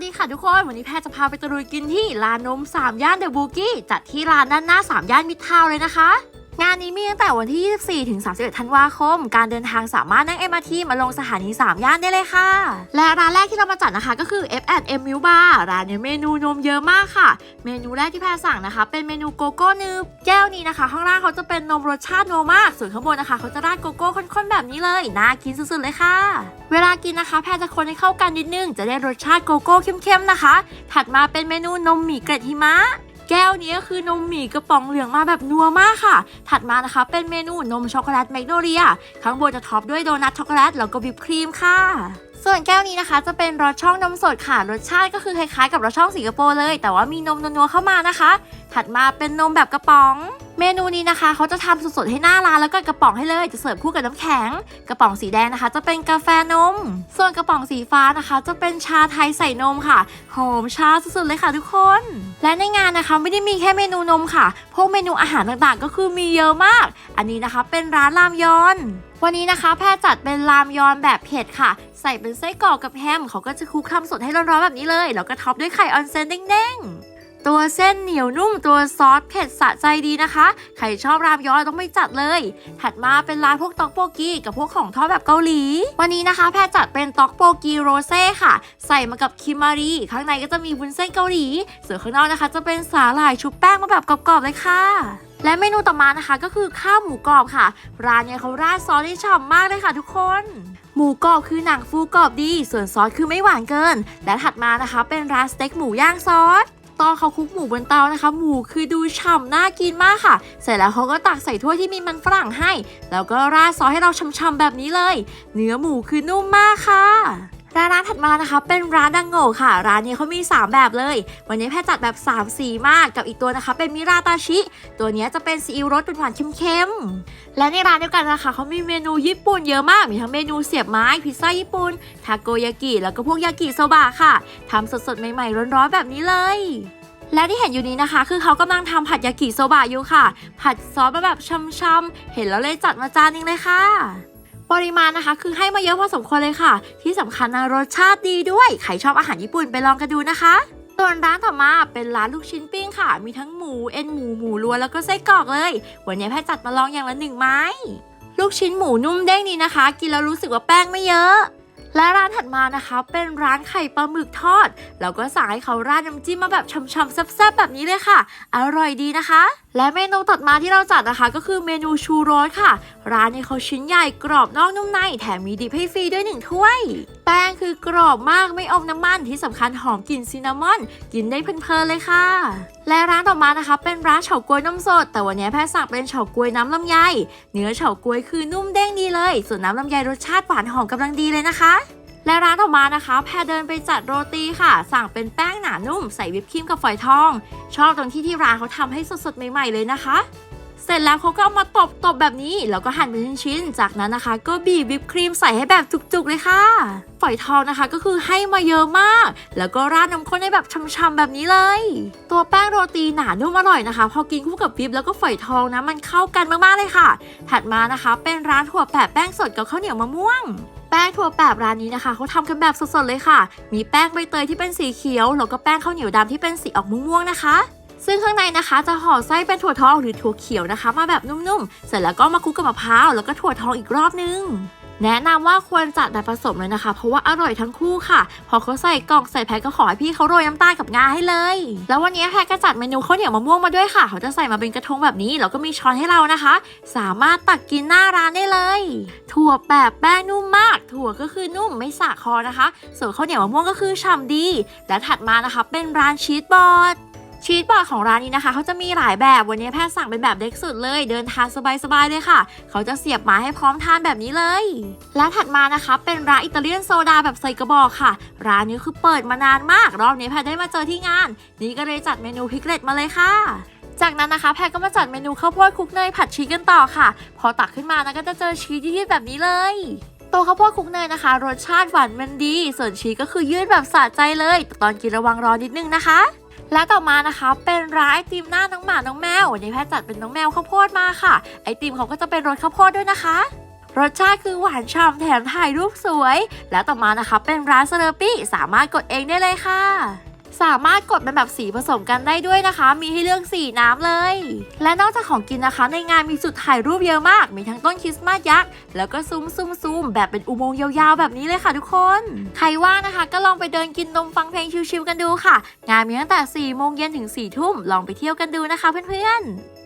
วัสดีค่ะทุกคน วันนี้แพรจะพาไปตะลุยกินที่ร้านนม 3 ย่านเดอะบูกี้จัดที่ร้านด้านหน้า 3 ย่านมิดทาวเลยนะคะ งานนี้มีตั้งแต่วันที่ 24 ถึง 31 ธันวาคม การเดินทางสามารถนั่ง MRT มาลงสถานี 3 ย่านได้เลยค่ะ และร้านแรกที่เรามาจัดนะคะก็คือ F&M Milk Bar ร้านเนี้เมนูนมเยอะมากค่ะ เมนูแรกที่แพรสั่งนะคะ เป็นเมนูโกโก้นึบแก้วนี้นะคะ ข้างล่างเขาจะเป็นนมรสชาติโนมาก ส่วนข้างบนนะคะ เขาจะราดโกโก้ข้นๆแบบนี้เลย น่ากินสุดๆเลยค่ะ เวลากินนะคะ แพรจะคนให้เข้ากันนิดนึง จะได้รสชาติโกโก้เข้มๆนะคะ ถัดมาเป็นเมนูนมหมี่เกล็ดหิมะ แก้วนี้ก็คือนมหมี่กระป๋องเหลืองมาแบบนัวมากค่ะ ถัดมานะคะเป็นเมนูนมช็อกโกแลตแมกโนเลียข้างบนจะท็อปด้วยโดนัทช็อกโกแลตแล้วก็วิปครีมค่ะส่วนแก้วนี้นะคะจะเป็นรสช่องนมสดค่ะ รสชาติก็คือคล้ายๆกับรสช่องสิงคโปร์เลย แต่ว่ามีนมนัวๆเข้ามานะคะถัดมาเป็นนมแบบกระป๋อง เมนูนี้นะคะเขาจะทำสดๆให้หน้าร้านแล้วก็กระป๋องให้เลย จะเสิร์ฟคู่กับน้ำแข็ง กระป๋องสีแดงนะคะ จะเป็นกาแฟนม ส่วนกระป๋องสีฟ้านะคะ จะเป็นชาไทยใส่นมค่ะหอมชาสุดๆเลยค่ะทุกคน และในงานนะคะไม่ได้มีแค่เมนูนมค่ะ พวกเมนูอาหารต่างๆ ก็คือมีเยอะมาก อันนี้นะคะเป็นร้านรามยอนวันนี้นะคะแพรจัดเป็นรามยอนแบบเผ็ดค่ะ ใส่เป็นไส้กรอกกับแฮมเขาก็จะคลุกทำสดให้ร้อนๆแบบนี้เลย แล้วก็ท็อปด้วยไข่ออนเซนเด้งๆ ตัวเส้นเหนียวนุ่มตัวซอสเผ็ดสะใจดีนะคะ ใครชอบรามยอนต้องไม่จัดเลย ถัดมาเป็นร้านพวกต็อกโปกีกับพวกของทอดแบบเกาหลี วันนี้นะคะแพรจัดเป็นต็อกโปกีโรเซ่ค่ะ ใส่มากับคิมารีข้างในก็จะมีวุ้นเส้นเกาหลี ส่วนข้างนอกนะคะ จะเป็นสาหร่ายชุบแป้งมาแบบกรอบๆเลยค่ะและเมนูต่อมานะคะก็คือข้าวหมูกรอบค่ะ ร้านเนี่ยเขาราดซอสได้ฉ่ำมากเลยค่ะทุกคน หมูกรอบคือหนังฟูกรอบดี ส่วนซอสคือไม่หวานเกิน และถัดมานะคะเป็นร้านสเต็กหมูย่างซอส ตอนเขาคลุกหมูบนเตานะคะ หมูคือดูฉ่ำน่ากินมากค่ะ เสร็จแล้วเขาก็ตักใส่ถ้วยที่มีมันฝรั่งให้ แล้วก็ราดซอสให้เราฉ่ำๆแบบนี้เลย เนื้อหมูคือนุ่มมากค่ะ และร้านถัดมานะคะ เป็นร้านดังโง่ค่ะ ร้านนี้เขามี 3 แบบเลย วันนี้แพทย์จัดแบบ 3 สีมากกับอีกตัวนะคะ เป็นมิราตาชิ ตัวนี้จะเป็นซีอิ๊วรสหวานเข้มๆ และในร้านเดียวกันนะคะเขามีเมนูญี่ปุ่นเยอะมาก มีทั้งเมนูเสียบไม้ พิซซ่าญี่ปุ่น ทาโกยากิ แล้วก็พวกยากิโซบะค่ะ ทำสดๆ ใหม่ๆ ร้อนๆ แบบนี้เลยและที่เห็นอยู่นี้นะคะ คือเขากำลังทำผัดยากิโซบะอยู่ค่ะ ผัดซอสมาแบบช่ำๆเห็นแล้วเลยจัดมาจานนึงเลยค่ะ ปริมาณนะคะ คือให้มาเยอะพอสมควรเลยค่ะ ที่สำคัญนะรสชาติดีด้วย ใครชอบอาหารญี่ปุ่นไปลองกันดูนะคะส่วนร้านต่อมาเป็นร้านลูกชิ้นปิ้งค่ะ มีทั้งหมูเอ็นหมูหมูล้วนแล้วก็ไส้กรอกเลย วันนี้แพทย์จัดมาลองอย่างละหนึ่งไม้ ลูกชิ้นหมูนุ่มเด้งนี้นะคะ กินแล้วรู้สึกว่าแป้งไม่เยอะ และร้านถัดมานะคะ เป็นร้านไข่ปลาหมึกทอดแล้วก็สั่งให้เขาราดน้ำจิ้มมาแบบช่ำๆแซ่บๆแบบนี้เลยค่ะ อร่อยดีนะคะ และเมนูตัดมาที่เราจัดนะคะ ก็คือเมนูชูโรสค่ะ ร้านนี้เขาชิ้นใหญ่กรอบนอกนุ่มใน แถมมีดิบให้ฟรีด้วยหนึ่งถ้วย แป้งคือกรอบมากไม่อมน้ำมันที่สำคัญหอมกลิ่นซินนามอน กินได้เพลินๆเลยค่ะ และร้านต่อมานะคะ เป็นร้านเฉาก๊วยนมสด แต่วันนี้แพทย์สั่งเป็นเฉาก๊วยน้ำลำไย เนื้อเฉาก๊วยคือนุ่มเด้งดีเลย ส่วนน้ำลำไยรสชาติหวานหอมกำลังดีเลยนะคะ และร้านต่อมานะคะ แพรเดินไปจัดโรตีค่ะ สั่งเป็นแป้งหนานุ่มใส่วิปครีมกับฝอยทอง ชอบตรงที่ที่ร้านเขาทำให้สดๆใหม่ๆเลยนะคะ เสร็จแล้วเขาก็เอามาตบตบๆแบบนี้ แล้วก็หั่นเป็นชิ้นๆจากนั้นนะคะ ก็บีบวิปครีมใส่ให้แบบจุกๆเลยค่ะ ฝอยทองนะคะก็คือให้มาเยอะมาก แล้วก็ราดน้ำข้นให้แบบช่ำๆแบบนี้เลย ตัวแป้งโรตีหนานุ่มอร่อยนะคะ พอกินคู่กับวิปแล้วก็ฝอยทองนะมันเข้ากันมากๆเลยค่ะ ถัดมานะคะ เป็นร้านถั่วแปะแป้งสดกับข้าวเหนียวมะม่วง งถั่วแปบร้านนี้นะคะเขาทำกันแบบสดๆเลยค่ะ มีแป้งใบเตยที่เป็นสีเขียวแล้วก็แป้งข้าวเหนียวดำที่เป็นสีออกม่วงๆนะคะ ซึ่งข้างในนะคะจะห่อไส้เป็นถั่วทองหรือถั่วเขียวนะคะ มาแบบนุ่มๆ เสร็จแล้วก็มาคลุกกับมะพร้าวแล้วก็ถั่วทองอีกรอบนึง แนะนำว่าควรจัดแบบผสมเลยนะคะ เพราะว่าอร่อยทั้งคู่ค่ะ พอเขาใส่กล่องใส่แพ็คก็ขอให้พี่เขาโรยน้ำตาลกับงาให้เลย แล้ววันนี้แพ็คก็จัดเมนูข้าวเหนียวมะม่วงมาด้วยค่ะ เขาจะใส่มาเป็นกระทงแบบนี้แล้วก็มีช้อนให้เรานะคะ สามารถตักกินหน้าร้านได้เลย ถั่วแบบแป้งนุ่มมาก ถั่วก็คือนุ่มไม่สะคอนะคะ ส่วนข้าวเหนียวมะม่วงก็คือฉ่ำดี และถัดมานะคะ เป็นร้านชีสบอร์ด ชีสบอร์ดของร้านนี้นะคะเขาจะมีหลายแบบวันนี้แพทย์สั่งเป็นแบบเล็กสุดเลย เดินทางสบายๆเลยค่ะ เขาจะเสียบม้ให้พร้อมทานแบบนี้เลย และถัดมานะคะเป็นร้านอิตาเลียนโซดาแบบใส่กระบอกค่ะ ร้านนี้คือเปิดมานานมาก รอบนี้แพทย์ได้มาเจอที่งาน นี่ก็เลยจัดเมนูพิกเลตมาเลยค่ะจากนั้นนะคะแพทย์ก็มาจัดเมนูข้าวโพดคลุกเนยผัดชีสกันต่อค่ะ พอตักขึ้นมานะก็จะเจอชีสยืดๆแบบนี้เลยตัวข้าวโพดคลุกเนยนะคะ รสชาติหวานมันดี ส่วนชีสก็คือยืดแบบสะใจเลยแต่ตอนกินระวังร้อนนิดนึงนะคะ และต่อมานะคะเป็นร้านไอติมหน้าน้องหมาน้องแมววันนี้แพทย์จัดเป็นน้องแมวข้าวโพดมาค่ะ ไอติมเขาก็จะเป็นรสข้าวโพดด้วยนะคะรสชาติคือหวานฉ่ำแถมถ่ายรูปสวย แล้วต่อมานะคะเป็นร้านเซเลปี้สามารถกดเองได้เลยค่ะ สามารถกดเป็นแบบสีผสมกันได้ด้วยนะคะ มีให้เลือกสีน้ำเลย และนอกจากของกินนะคะ ในงานมีจุดถ่ายรูปเยอะมาก มีทั้งต้นคริสต์มาสยักษ์แล้วก็ซูมซูมซูมแบบเป็นอุโมงค์ยาวๆแบบนี้เลยค่ะทุกคน ใครว่างนะคะ ก็ลองไปเดินกินนมฟังเพลงชิลๆกันดูค่ะ งานมีตั้งแต่4โมงเย็นถึง4ทุ่มลองไปเที่ยวกันดูนะคะเพื่อนๆ